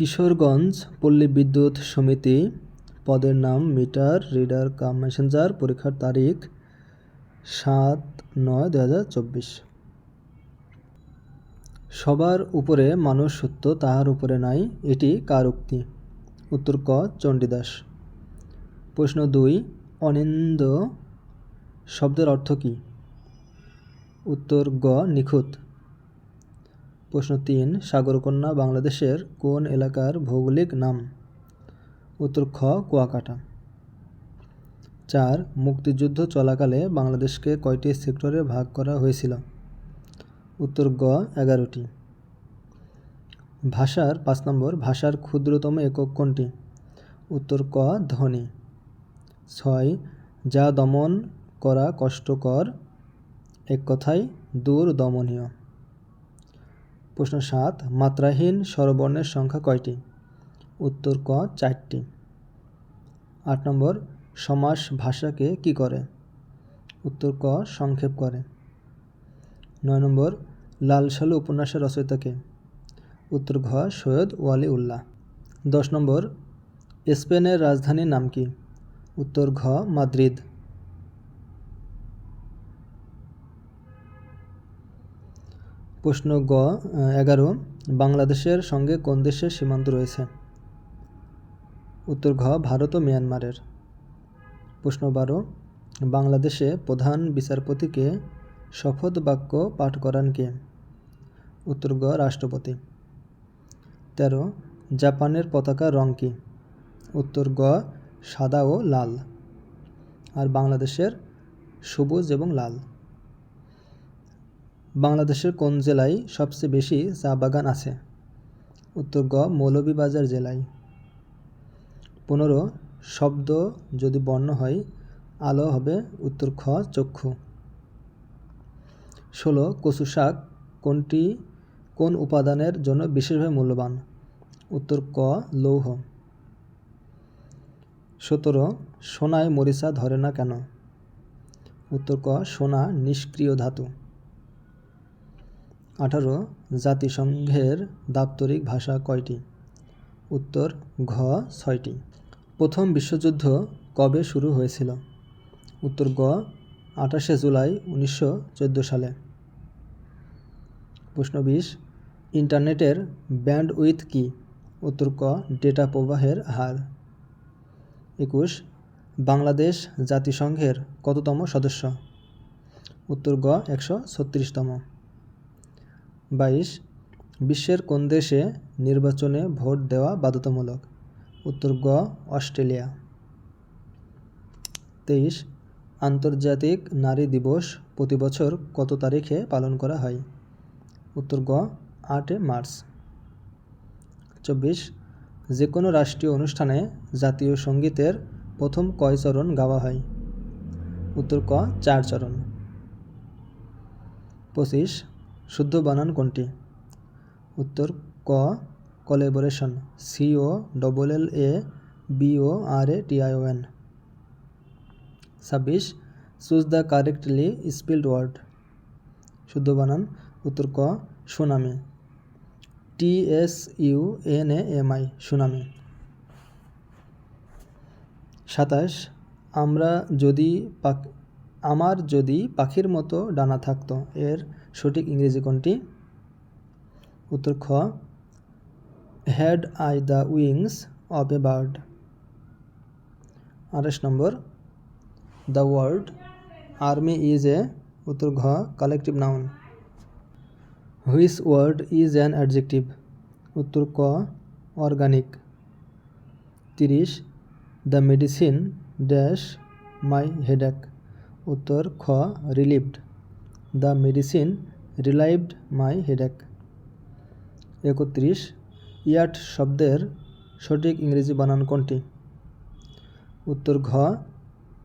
কিশোরগঞ্জ পল্লী বিদ্যুৎ সমিতি, পদের নাম মিটার, রিডার, কাম মেসেঞ্জার, পরীক্ষার তারিখ সাত নয় দু হাজার চব্বিশ। সবার উপরে মানুষ সত্য, তাহার উপরে নাই, এটি কার উক্তি? উত্তর ক, চণ্ডীদাস। প্রশ্ন দুই, অনিন্দ শব্দের অর্থ কী? উত্তর গ, নিখুঁত। প্রশ্ন তিন, সাগরকন্যা বাংলাদেশের কোন এলাকার ভৌগোলিক নাম? উত্তর খ, কুয়াকাটা। চার, মুক্তিযুদ্ধ চলাকালে বাংলাদেশকে কয়টি সেক্টরে ভাগ করা হয়েছিল? উত্তর গ, এগারোটি। ভাষার পাঁচ নম্বর, ভাষার ক্ষুদ্রতম একক কোনটি? উত্তর ক, ধ্বনি। ছয়, যা দমন করা কষ্টকর, এক কথায় দূর দমনীয় প্রশ্ন সাত, মাত্রাহীন স্বরবর্ণের সংখ্যা কয়টি? উত্তর ক, চারটি। আট নম্বর, সমাস ভাষাকে কি করে? উত্তর ক, সংক্ষেপ করে। নয় নম্বর লাল সালু উপন্যাসের রচয়িতাকে। উত্তর ঘ, সৈয়দ ওয়ালি উল্লাহ। দশ নম্বর, স্পেনের রাজধানীর নাম কি? উত্তর ঘ, মাদ্রিদ। প্রশ্ন গ, এগারো, বাংলাদেশের সঙ্গে কোন দেশের সীমান্ত রয়েছে? উত্তর ঘ, ভারত ও মিয়ানমারের। প্রশ্ন বারো, বাংলাদেশে প্রধান বিচারপতিকে শপথ বাক্য পাঠ করান কে? উত্তর গ রাষ্ট্রপতি। তেরো, জাপানের পতাকার রং কী? উত্তর গ সাদা ও লাল। আর বাংলাদেশের সবুজ এবং লাল। বাংলাদেশের কোন জেলায় সবচেয়ে বেশি চা বাগান আছে? উত্তর গ, মৌলভীবাজার জেলায়। পনেরো, শব্দ যদি বর্ণ হয়, আলো হবে উত্তর খ, চক্ষু। ষোলো, কচু শাক কোনটি, কোন উপাদানের জন্য বিশেষভাবে মূল্যবান? উত্তর ক, লৌহ। সতেরো, সোনায় মরিচা ধরে না কেন? উত্তর ক, সোনা নিষ্ক্রিয় ধাতু। আঠারো, জাতিসংঘের দাপ্তরিক ভাষা কয়টি? উত্তর, ঘ, ছয়টি। প্রথম বিশ্বযুদ্ধ কবে শুরু হয়েছিল? উত্তর, গ, আঠাশে জুলাই উনিশশো চোদ্দ সালে। প্রশ্ন বিশ, ইন্টারনেটের ব্যান্ড উইথ কি? উত্তর, ক, ডেটা প্রবাহের হার। একুশ, বাংলাদেশ জাতিসংঘের কততম সদস্য? উত্তর, গ, একশো ছত্রিশতম। বাইশ, বিশ্বের কোন দেশে নির্বাচনে ভোট দেওয়া বাধ্যতামূলক? উত্তর গ, অস্ট্রেলিয়া। তেইশ, আন্তর্জাতিক নারী দিবস প্রতি বছর কত তারিখে পালন করা হয়? উত্তর গ, আটে মার্চ। চব্বিশ যে কোনো রাষ্ট্রীয় অনুষ্ঠানে জাতীয় সঙ্গীতের প্রথম কয় চরণ গাওয়া হয়? উত্তর ক, চার চরণ। পঁচিশ শুদ্ধ বানান কোনটি? উত্তর, ক collaboration C O double L A B O R A T I O N ছাব্বিশ choose the correctly spelled word শুদ্ধ বানান, উত্তর, ক, tsunami. T S U N A M I tsunami. সাতাশ, আমরা যদি পাক আমার যদি পাখির মতো ডানা থাকতো, এর সঠিক ইংরেজি কোনটি? উত্তর খ। Had I the wings of a bird আঠাশ নম্বর। The word army is a উত্তর ঘ collective noun whose word is an adjective উত্তর ক অর্গানিক তিরিশ। The medicine dash my headache উত্তর খ relieved the medicine relieved my headache. একত্রিশ, yacht শব্দের সঠিক ইংরেজি বানান কোনটি? উত্তর ঘ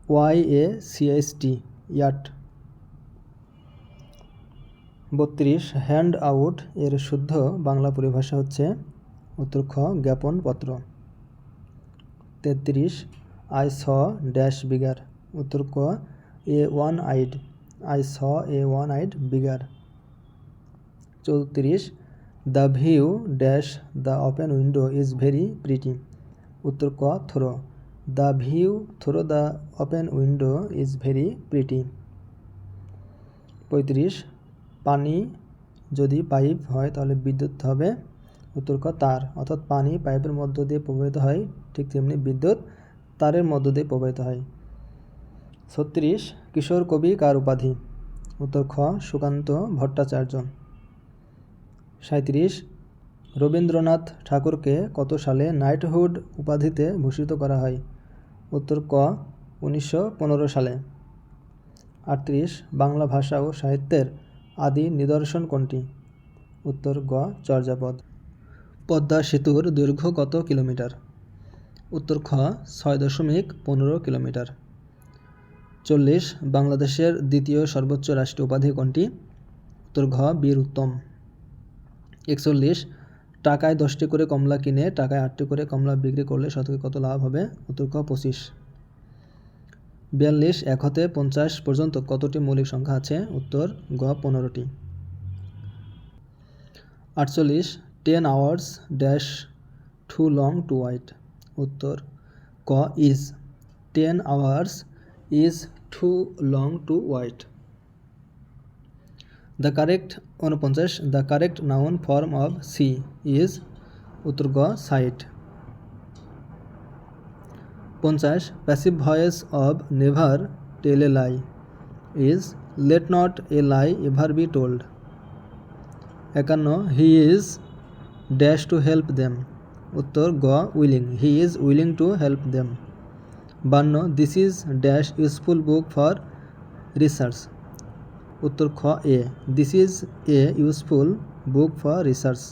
ওয়াই এ সিএসটি ইয়াট। বত্রিশ, হ্যান্ড আউট এর শুদ্ধ বাংলা পরিভাষা হচ্ছে উত্তর খ, জ্ঞাপন পত্র। তেত্রিশ, আই স ড্যাশ বিগার, উত্তর ক, a one eyed. I saw a one eyed beggar চৌত্রিশ the view dash the open window is very pretty উত্তর ক, through. The view through the open window is very pretty পঁয়ত্রিশ, পানি যদি pipe হয় তাহলে বিদ্যুৎ হবে। উত্তর ক, তার। অর্থাৎ পানি পাইপের মধ্য দিয়ে প্রবাহিত হয়, ঠিক তেমনি বিদ্যুৎ তারের মধ্য দিয়ে প্রবাহিত হয়। ছত্রিশ, কিশোর কবি কার উপাধি? উত্তর খ, সুকান্ত ভট্টাচার্য। সাঁত্রিশ রবীন্দ্রনাথ ঠাকুরকে কত সালে নাইটহুড উপাধিতে ভূষিত করা হয়? উত্তর ক, উনিশশো পনেরো সালে। আটত্রিশ, বাংলা ভাষা ও সাহিত্যের আদি নিদর্শন কোনটি? উত্তর গ, চর্যাপদ। পদ্মা সেতুর দৈর্ঘ্য কত কিলোমিটার? উত্তর খ, ছয় দশমিক পনেরো কিলোমিটার। চল্লিশ, বাংলাদেশের দ্বিতীয় সর্বোচ্চ রাষ্ট্রীয় উপাধি কোনটি? উত্তর ঘ, বীর উত্তম। একচল্লিশ, টাকায় দশটি করে কমলা কিনে, টাকায় আটটি করে কমলা বিক্রি করলে শতকে কত লাভ হবে? উত্তর ক পঁচিশ। বিয়াল্লিশ, এক হতে পঞ্চাশ পর্যন্ত কতটি মৌলিক সংখ্যা আছে? উত্তর গ পনেরোটি। আটচল্লিশ ten hours dash too long to wait উত্তর ক is ten hours is too long to wait the correct উনপঞ্চাশ the correct noun form of see is উত্তর গ সাইট পঞ্চাশ passive voice of never tell a lie is let not a lie ever be told একান্ন he is dash to help them উত্তর গ willing he is willing to help them বান্ন this is dash useful book for research উত্তর খ a this is a useful book for research